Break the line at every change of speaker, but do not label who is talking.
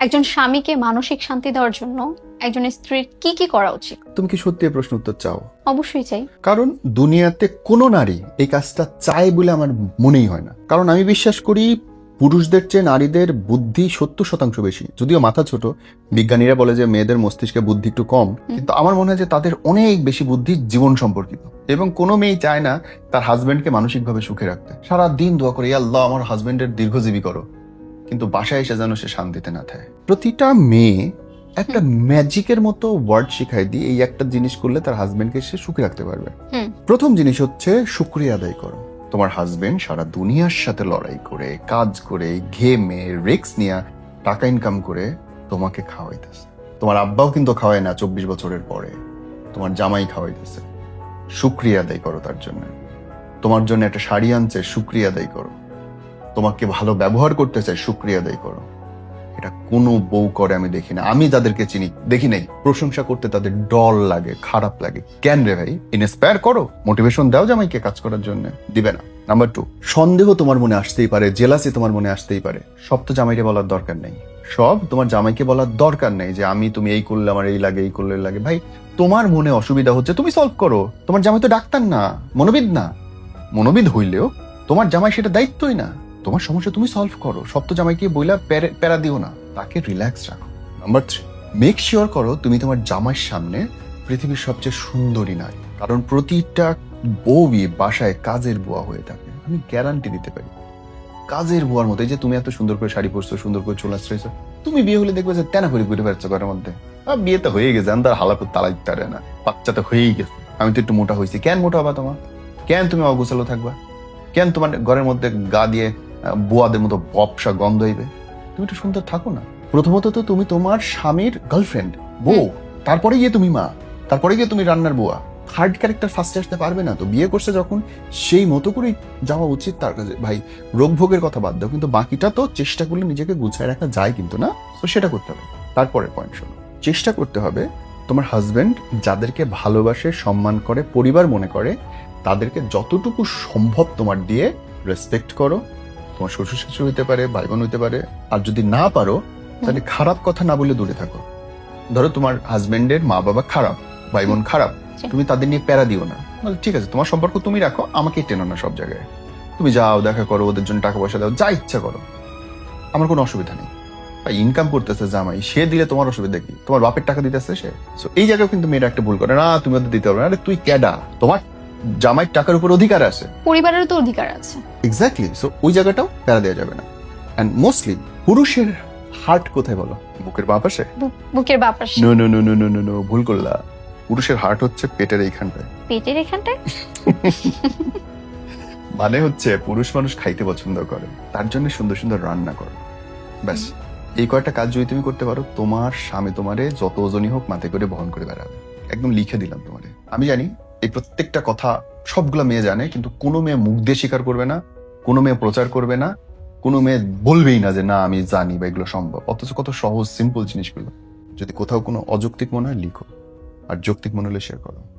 একজন স্বামীকে মানসিক শান্তি দেওয়ার জন্য একজন স্ত্রীর কি কি করা উচিত?
তুমি কি সত্যি এই প্রশ্ন উত্তর চাও?
অবশ্যই চাই।
কারণ দুনিয়াতে কোনো নারী এই কাজটা চায় বলে আমার মনেই হয় না। কারণ আমি বিশ্বাস করি পুরুষদের চেয়ে নারীদের বুদ্ধি সত্তর শতাংশ বেশি। যদিও মাথা ছোট বিজ্ঞানীরা বলে যে মেয়েদের মস্তিষ্কে বুদ্ধি একটু কম। কিন্তু আমার মনে হয় যে তাদের অনেক বেশি বুদ্ধি জীবন সম্পর্কিত। এবং কোনো মেয়ে চায় না তার হাজবেন্ডকে মানসিকভাবে সুখে রাখতে। সারা দিন দোয়া করে "ইয়া আল্লাহ আমার হাজবেন্ডের দীর্ঘজীবী করো। কিন্তু বাসায় এসে যেন সে শান্তিতে না থাকে। প্রতিটা মেয়ে একটা ম্যাজিকের মতো ওয়ার্ড শিখাই দিয়ে এই একটা জিনিস করলে তার হাজবেন্ডকে সে সুখে রাখতে পারবে। প্রথম জিনিস হচ্ছে শুক্রিয়া আদায় করো। তোমার হাজবেন্ড সারা দুনিয়ার সাথে লড়াই করে কাজ করে ঘেমে রিক্স নিয়ে টাকা ইনকাম করে তোমাকে খাওয়াইতেছে। তোমার আব্বাও কিন্তু খাওয়ায় না চব্বিশ বছরের পরে। তোমার জামাই খাওয়াইতেছে। শুক্রিয়া আদায় করো তার জন্য। তোমার জন্য একটা শাড়ি আনছে শুক্রিয়া আদায় করো। তোমাকে ভালো ব্যবহার করতে চাই, শুক্রিয়া আদায় করো। এটা কোনো বউ করে আমি দেখি না। আমি যাদেরকে চিনি, দেখি নাই। প্রশংসা করতে তাদের ডল লাগে, খারাপ লাগে। কেন রে ভাই? ইন্সপায়ার করো। মোটিভেশন দাও জামাইকে কাজ করার জন্য। দিবে না। নাম্বার টু সন্দেহ তোমার মনে আসতেই পারে জেলাসি তোমার মনে আসতেই পারে। সব তো জামাইকে বলার দরকার নেই। সব তোমার জামাইকে বলার দরকার নেই যে, আমি তুমি এই করলে আমার এই লাগে, এই করলে লাগে। ভাই, তোমার মনে অসুবিধা হচ্ছে, তুমি সলভ করো। তোমার জামাই তো ডাক্তার না, মনোবিদ না। মনোবিদ হইলেও তোমার জামাই সেটা দায়িত্বই না। তোমার সমস্যা তুমি সলভ করো। সব তো জামাইকে বইলা প্যারে- প্যারা দিও না। তাকে রিল্যাক্স রাখো। নাম্বার থ্রি মেক শিওর করো তুমি তোমার জামাইয়ের সামনে পৃথিবীর সবচেয়ে সুন্দরী নারী কারণ প্রতিটা বউই বাসায় কাজের বুয়া হয়ে থাকে। আমি গ্যারান্টি দিতে পারি। কাজের বুয়ার মতো যে তুমি এত সুন্দর করে শাড়ি পরছো সুন্দর করে চুল আশ্রয়েছো তুমি বিয়ে হলে দেখবে যে তেনা করে ঘুরে বেড়াচ্ছ ঘরের মধ্যে। আর বিয়ে তো হয়ে গেছে আন্দার হালাপুর তালাই তারে না। বাচ্চা তো হয়েই গেছে। আমি তো একটু মোটা হয়েছি। কেন মোটা হবা তোমার? কেন তুমি অগোছালো থাকবা? কেন তোমার ঘরের মধ্যে গা দিয়ে বুয়াদের মতো বপসা গন্ধ হইবে। তুমি একটু সুন্দর থাকো না। প্রথমত তো তুমি তোমার স্বামীর গার্লফ্রেন্ড বউ, তারপরে গিয়ে তুমি মা, তারপরে গিয়ে তুমি রান্নার বুয়া। থার্ড ক্যারেক্টার ফার্স্টে আসতে পারবে না তো। বিয়ে করছে যখন, সেই মতো করেই যাওয়া উচিত তার কাছে। ভাই রোগ ভোগের কথা বাদ দাও, কিন্তু বাকিটা তো চেষ্টা করলে নিজেকে গুছায় রাখা যায় কিন্তু না। তো সেটা করতে হবে। তারপরে পয়েন্ট শোনো। চেষ্টা করতে হবে তোমার হাজবেন্ড যাদেরকে ভালোবাসে, সম্মান করে, পরিবার মনে করে, তাদেরকে যতটুকু সম্ভব তোমার দিয়ে রেসপেক্ট করো। তোমার শ্বশুর শাশুড়ি হইতে পারে ভাই বোন হইতে পারে আর যদি না পারো তাহলে খারাপ কথা না বলে দূরে থাকো। ধরো তোমার হাজবেন্ডের মা বাবা খারাপ ভাই বোন খারাপ তুমি তাদের নিয়ে প্যারা দিও না। ঠিক আছে তোমার সম্পর্ক তুমি রাখো আমাকে টেনো না সব জায়গায়। তুমি যাও দেখা করো ওদের জন্য টাকা পয়সা দাও যা ইচ্ছা করো। আমার কোনো অসুবিধা নেই। ইনকাম করতেছে জামাই সে দিলে তোমার অসুবিধা কি? তোমার বাপের টাকা দিতেছে সে? এই জায়গায় কিন্তু মেয়েরা একটা ভুল করে না তুমি ওদের দিতে পারবে না। আরে তুই ক্যাডা? তোমার জামাইয়ের টাকার উপর অধিকার আছে।
পরিবারের তো অধিকার আছে।
এক্স্যাক্টলি সো ওই জায়গাটাও প্যারা দেওয়া যাবে না। অ্যান্ড মোস্টলি পুরুষের হার্ট কোথায় বলো? বুকের বাঁ পাশে?
বু- বুকের বাপাস
no no no no no no no ভুল করলা। পুরুষের হার্ট হচ্ছে পেটের এইখানটায়।
পেটের এখানটায়
মানে হচ্ছে পুরুষ মানুষ খাইতে পছন্দ করে তার জন্য সুন্দর সুন্দর রান্না করে। ব্যাস। এই কয়টা কাজ যদি তুমি করতে পারো তোমার স্বামী তোমারে যত ওজনই হোক মাথায় করে বহন করে বেড়াবে। একদম লিখে দিলাম তোমারে। আমি জানি এই প্রত্যেকটা কথা সবগুলো মেয়ে জানে, কিন্তু কোনো মেয়ে মুখ দিয়ে স্বীকার করবে না, কোনো মেয়ে প্রচার করবে না, কোনো মেয়ে বলবেই না যে, না, আমি জানি বা এগুলো সম্ভব। অথচ কত সহজ সিম্পল জিনিসগুলো। যদি কোথাও কোনো অযৌক্তিক মনে হয়, লিখো। আর যৌক্তিক মনে হলে শেয়ার করো।